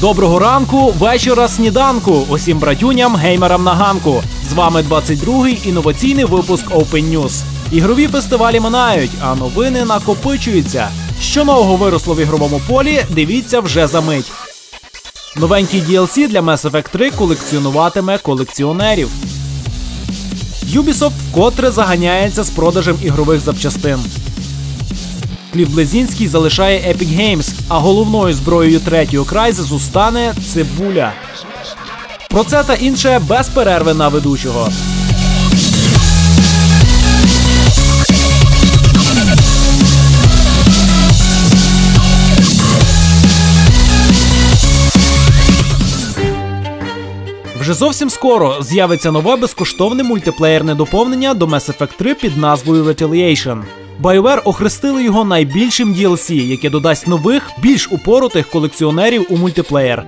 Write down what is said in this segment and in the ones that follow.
Доброго ранку, вечора, сніданку. Усім братюням, геймерам на ганку. З вами 22-й інноваційний випуск Open News. Ігрові фестивалі минають, а новини накопичуються. Що нового виросло в ігровому полі, дивіться вже за мить. Новенький DLC для Mass Effect 3 колекціонуватиме колекціонерів. Ubisoft вкотре заганяється з продажем ігрових запчастин. Клів Блезінський залишає Epic Games, а головною зброєю третього Крайзису стане цибуля. Про це та інше без перерви на ведучого. Вже зовсім скоро з'явиться нове безкоштовне мультиплеєрне доповнення до Mass Effect 3 під назвою Retaliation. BioWare охрестили його найбільшим DLC, яке додасть нових, більш упоротих колекціонерів у мультиплеєр.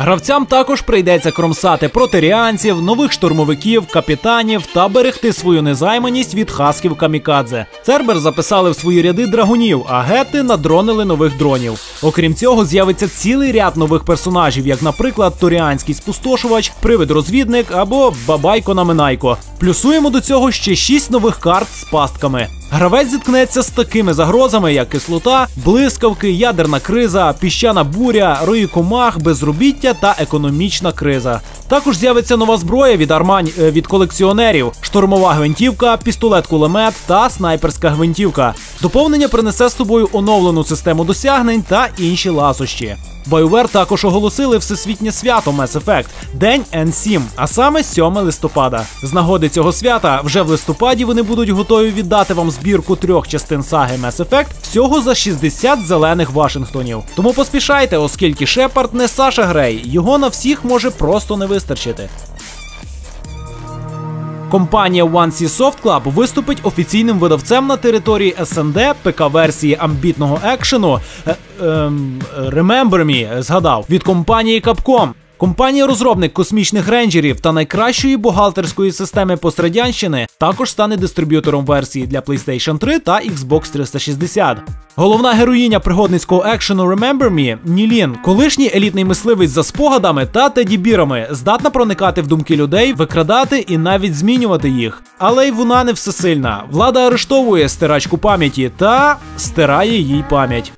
Гравцям також прийдеться кромсати протеріанців, нових штурмовиків, капітанів та берегти свою незайманість від хасків камікадзе. Цербер записали в свої ряди драгунів, а гети надронили нових дронів. Окрім цього, з'явиться цілий ряд нових персонажів, як, наприклад, торіанський спустошувач, привид-розвідник або бабайко на Минайко. Плюсуємо до цього ще шість нових карт з пастками. Гравець зіткнеться з такими загрозами, як кислота, блискавки, ядерна криза, піщана буря, рої комах, безробіття та економічна криза. Також з'явиться нова зброя від армань е, від колекціонерів: штурмова гвинтівка, пістолет-кулемет та снайперська гвинтівка. Доповнення принесе з собою оновлену систему досягнень та інші ласощі. BioWare також оголосили всесвітнє свято Mass Effect – День N7, а саме 7 листопада. З нагоди цього свята вже в листопаді вони будуть готові віддати вам збірку трьох частин саги Mass Effect всього за 60 зелених Вашингтонів. Тому поспішайте, оскільки Шепард не Саша Грей, його на всіх може просто не вистачити. Компанія One C Soft Club виступить офіційним видавцем на території СНД ПК-версії амбітного екшену е, е, Remember Me, згадав від компанії Capcom. Компанія-розробник космічних рейнджерів та найкращої бухгалтерської системи пострадянщини також стане дистриб'ютором версії для PlayStation 3 та Xbox 360. Головна героїня пригодницького екшену Remember Me Нілін, колишній елітний мисливець за спогадами та тедібірами, здатна проникати в думки людей, викрадати і навіть змінювати їх. Але й вона не всесильна. Влада арештовує стирачку пам'яті та стирає їй пам'ять.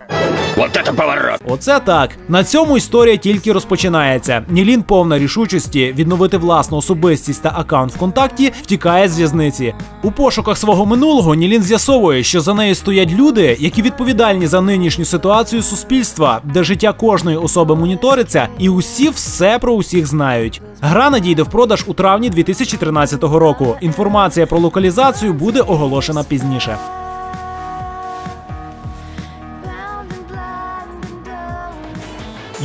Вот это поворот! Оце так. На цьому історія тільки розпочинається. Нілін повна рішучості відновити власну особистість та аккаунт ВКонтакті втікає з в'язниці. У пошуках свого минулого Нілін з'ясовує, що за нею стоять люди, які відповідальні за нинішню ситуацію суспільства, де життя кожної особи моніториться, і усі все про усіх знають. Гра надійде в продаж у травні 2013 року. Інформація про локалізацію буде оголошена пізніше.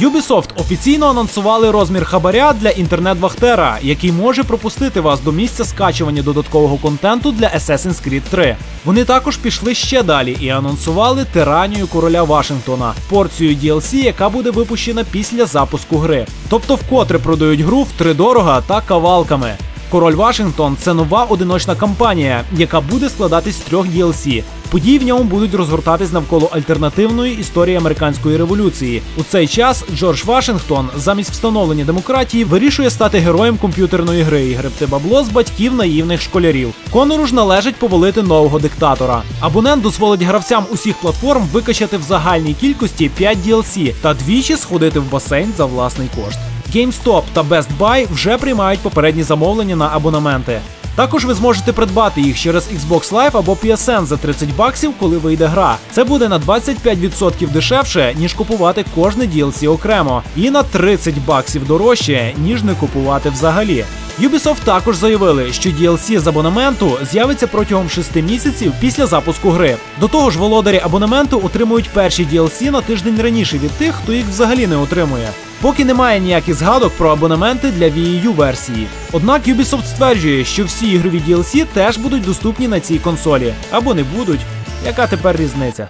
Ubisoft офіційно анонсували розмір хабаря для інтернет-вахтера, який може пропустити вас до місця скачування додаткового контенту для Assassin's Creed 3. Вони також пішли ще далі і анонсували тиранію короля Вашингтона, порцію DLC, яка буде випущена після запуску гри. Тобто вкотре продають гру втридорога та кавалками. Король Вашингтон це нова одиночна кампанія, яка буде складатись з трьох DLC. Події в ньому будуть розгортатись навколо альтернативної історії американської революції. У цей час Джордж Вашингтон замість встановлення демократії вирішує стати героєм комп'ютерної гри і гребти бабло з батьків наївних школярів. Конору ж належить повалити нового диктатора. Абонент дозволить гравцям усіх платформ викачати в загальній кількості 5 DLC та двічі сходити в басейн за власний кошт. GameStop та Best Buy вже приймають попередні замовлення на абонементи. Також ви зможете придбати їх через Xbox Live або PSN за 30 баксів, коли вийде гра. Це буде на 25% дешевше, ніж купувати кожне DLC окремо, і на 30 баксів дорожче, ніж не купувати взагалі. Ubisoft також заявили, що DLC з абонементу з'явиться протягом 6 місяців після запуску гри. До того ж, володарі абонементу отримують перші DLC на тиждень раніше від тих, хто їх взагалі не отримує. Поки немає ніяких згадок про абонементи для Wii U версії. Однак Ubisoft стверджує, що всі ігрові DLC теж будуть доступні на цій консолі або не будуть. Яка тепер різниця?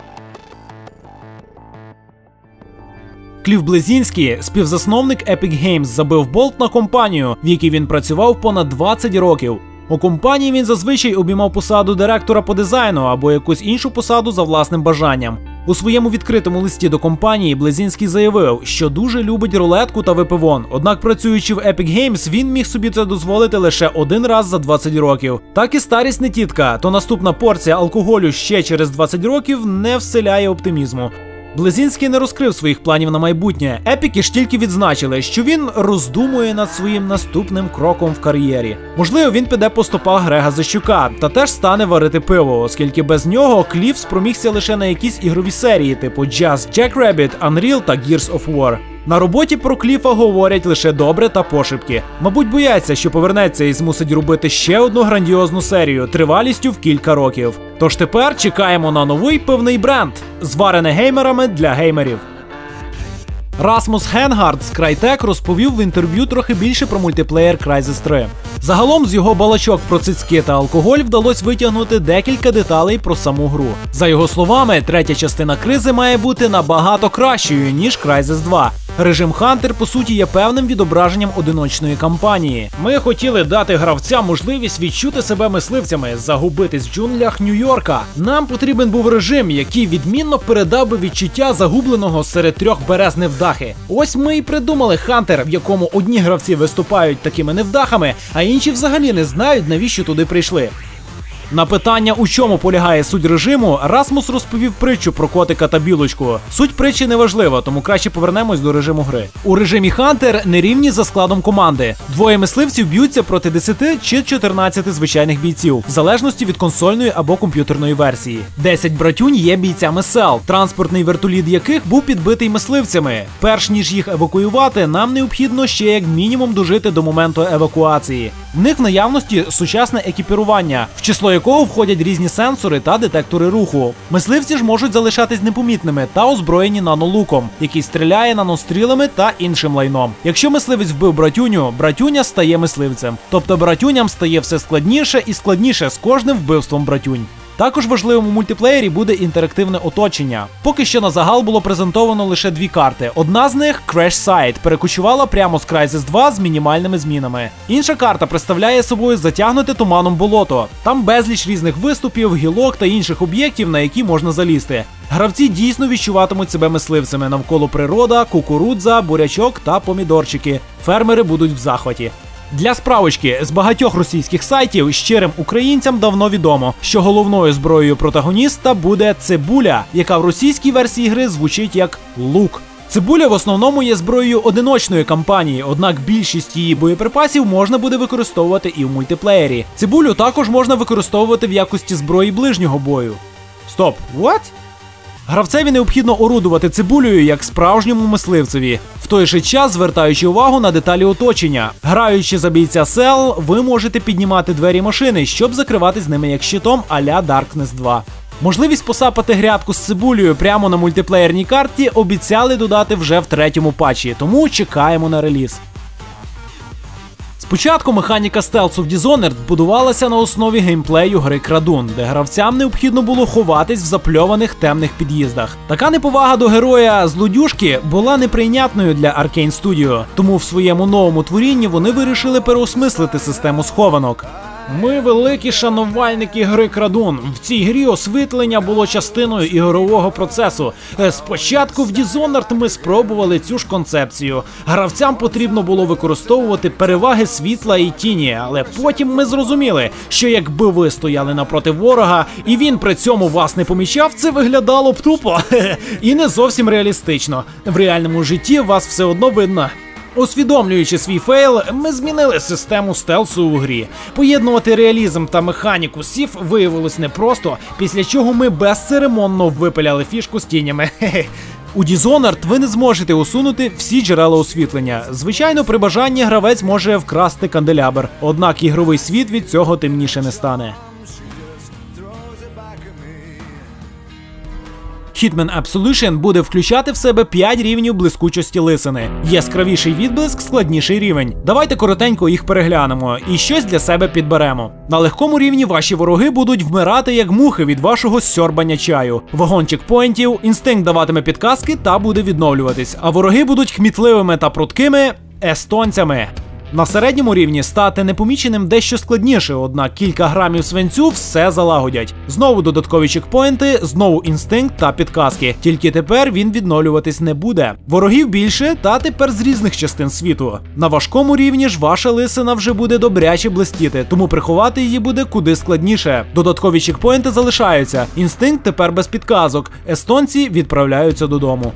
Клів Блезінський, співзасновник Epic Games, забив болт на компанію, в якій він працював понад 20 років. У компанії він зазвичай обіймав посаду директора по дизайну або якусь іншу посаду за власним бажанням. У своєму відкритому листі до компанії Блезінський заявив, що дуже любить рулетку та випивон. Однак, працюючи в Epic Games, він міг собі це дозволити лише один раз за 20 років. Так і старість не тітка, то наступна порція алкоголю ще через 20 років не вселяє оптимізму. Близінський не розкрив своїх планів на майбутнє. Епіки ж тільки відзначили, що він роздумує над своїм наступним кроком в кар'єрі. Можливо, він піде по стопах Грега Защука та теж стане варити пиво, оскільки без нього Кліф спромігся лише на якісь ігрові серії, типу Just Jackrabbit, Unreal та Gears of War. На роботі про Кліфа говорять лише добре та пошепки. Мабуть, бояться, що повернеться і змусить робити ще одну грандіозну серію тривалістю в кілька років. Тож тепер чекаємо на новий пивний бренд, зварене геймерами для геймерів. Расмус Хенгард з Crytek розповів в інтерв'ю трохи більше про мультиплеєр Crysis 3. Загалом з його балачок про цицьки та алкоголь вдалося витягнути декілька деталей про саму гру. За його словами, третя частина кризи має бути набагато кращою ніж Crysis 2. Режим Хантер, по суті, є певним відображенням одиночної кампанії. Ми хотіли дати гравцям можливість відчути себе мисливцями, загубитись в джунглях Нью-Йорка. Нам потрібен був режим, який відмінно передав би відчуття загубленого серед трьох берез невдахи. Ось ми і придумали Хантер, в якому одні гравці виступають такими невдахами, а інші взагалі не знають, навіщо туди прийшли. На питання, у чому полягає суть режиму, Расмус розповів притчу про котика та білочку. Суть притчі не важлива, тому краще повернемось до режиму гри. У режимі Хантер нерівні за складом команди. Двоє мисливців б'ються проти 10 чи 14 звичайних бійців, в залежності від консольної або комп'ютерної версії. 10 братюнь є бійцями сел, транспортний вертоліт яких був підбитий мисливцями. Перш ніж їх евакуювати, нам необхідно ще як мінімум дожити до моменту евакуації. В них в наявності сучасне екіпірування, в число якого входять різні сенсори та детектори руху. Мисливці ж можуть залишатись непомітними та озброєні нанолуком, який стріляє нанострілами та іншим лайном. Якщо мисливець вбив братюню, братюня стає мисливцем. Тобто братюням стає все складніше і складніше з кожним вбивством братюнь. Також важливим у мультиплеєрі буде інтерактивне оточення. Поки що на загал було презентовано лише дві карти. Одна з них Crash Site, перекочувала прямо з Crysis 2 з мінімальними змінами. Інша карта представляє собою затягнуте туманом болото. Там безліч різних виступів, гілок та інших об'єктів, на які можна залізти. Гравці дійсно відчуватимуть себе мисливцями навколо природа, кукурудза, бурячок та помідорчики. Фермери будуть в захваті. Для справочки з багатьох російських сайтів щирим українцям давно відомо, що головною зброєю протагоніста буде цибуля, яка в російській версії гри звучить як лук. Цибуля в основному є зброєю одиночної кампанії, однак більшість її боєприпасів можна буде використовувати і в мультиплеєрі. Цибулю також можна використовувати в якості зброї ближнього бою. Стоп, what? Гравцеві необхідно орудувати цибулею як справжньому мисливцеві, в той же час звертаючи увагу на деталі оточення. Граючи за бійця сел, ви можете піднімати двері машини, щоб закривати з ними як щитом а-ля Darkness 2. Можливість посапати грядку з цибулею прямо на мультиплеєрній карті обіцяли додати вже в третьому патчі, тому чекаємо на реліз. Спочатку механіка стелсу в Dishonored будувалася на основі геймплею гри Крадун, де гравцям необхідно було ховатись в запльованих темних під'їздах. Така неповага до героя злодюшки була неприйнятною для Arkane Studio, тому в своєму новому творінні вони вирішили переосмислити систему схованок. Ми великі шанувальники гри Крадун. В цій грі освітлення було частиною ігрового процесу. Е, Спочатку в Dishonored ми спробували цю ж концепцію. Гравцям потрібно було використовувати переваги світла і тіні, але потім ми зрозуміли, що якби ви стояли напроти ворога і він при цьому вас не помічав, це виглядало б тупо і не зовсім реалістично. В реальному житті вас все одно видно. Усвідомлюючи свій фейл, ми змінили систему стелсу у грі. Поєднувати реалізм та механіку сів виявилось непросто, після чого ми безцеремонно випиляли фішку з тінями. У Dishonored ви не зможете усунути всі джерела освітлення. Звичайно, при бажанні гравець може вкрасти канделябр, однак ігровий світ від цього темніше не стане. Hitman Absolution буде включати в себе 5 рівнів блискучості лисини. Яскравіший відблиск, складніший рівень. Давайте коротенько їх переглянемо і щось для себе підберемо. На легкому рівні ваші вороги будуть вмирати як мухи від вашого сьорбання чаю. Вагон чекпоінтів, інстинкт даватиме підказки та буде відновлюватись. А вороги будуть хмітливими та пруткими естонцями. На середньому рівні стати непоміченим дещо складніше, однак кілька грамів свинцю все залагодять. Знову додаткові чекпоінти, знову інстинкт та підказки. Тільки тепер він відновлюватись не буде. Ворогів більше, та тепер з різних частин світу. На важкому рівні ж ваша лисина вже буде добряче блистіти, тому приховати її буде куди складніше. Додаткові чекпоінти залишаються. Інстинкт тепер без підказок. Естонці відправляються додому.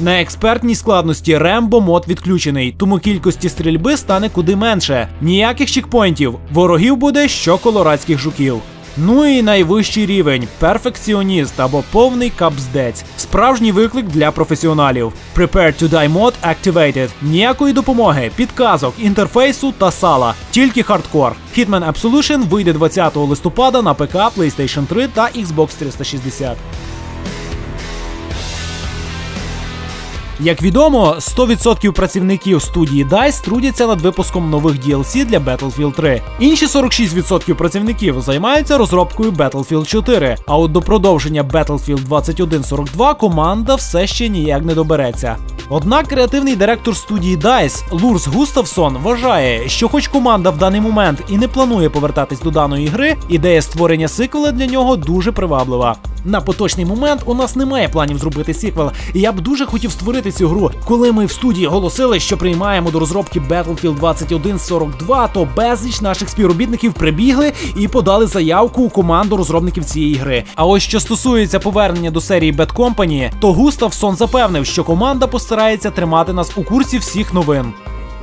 На експертній складності Рембо мод відключений, тому кількості стрільби стане куди менше. Ніяких чекпоінтів. Ворогів буде що колорадських жуків. Ну і найвищий рівень перфекціоніст або повний капздець. Справжній виклик для професіоналів. Prepare to die мод activated. Ніякої допомоги, підказок, інтерфейсу та сала. Тільки хардкор. Hitman Absolution вийде 20 листопада на ПК, PlayStation 3 та Xbox 360. Як відомо, 100% працівників студії DICE трудяться над випуском нових DLC для Battlefield 3. Інші 46% працівників займаються розробкою Battlefield 4. А от до продовження Battlefield 2142 команда все ще ніяк не добереться. Однак креативний директор студії DICE Лурс Густавсон вважає, що хоч команда в даний момент і не планує повертатись до даної гри, ідея створення сиквела для нього дуже приваблива. На поточний момент у нас немає планів зробити сиквел, і я б дуже хотів створити цю гру. Коли ми в студії оголосили, що приймаємо до розробки Battlefield 2142, то безліч наших співробітників прибігли і подали заявку у команду розробників цієї гри. А ось що стосується повернення до серії Bad Company, то Густавсон запевнив, що команда постарається тримати нас у курсі всіх новин.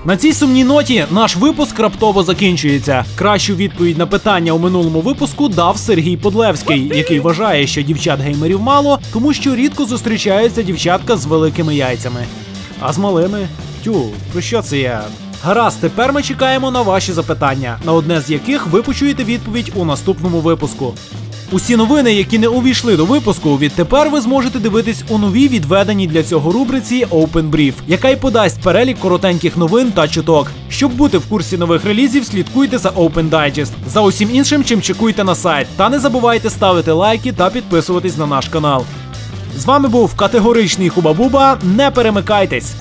На цій сумній ноті наш випуск раптово закінчується. Кращу відповідь на питання у минулому випуску дав Сергій Подлевський, який вважає, що дівчат геймерів мало, тому що рідко зустрічаються дівчатка з великими яйцями. А з малими? Тю, про що це я? Гаразд, тепер ми чекаємо на ваші запитання, на одне з яких ви почуєте відповідь у наступному випуску. Усі новини, які не увійшли до випуску, відтепер ви зможете дивитись у новій відведеній для цього рубриці Open Brief, яка й подасть перелік коротеньких новин та чуток. Щоб бути в курсі нових релізів, слідкуйте за Open Digest. За усім іншим, чим чекуйте на сайт. Та не забувайте ставити лайки та підписуватись на наш канал. З вами був категоричний Хуба-Буба. Не перемикайтесь!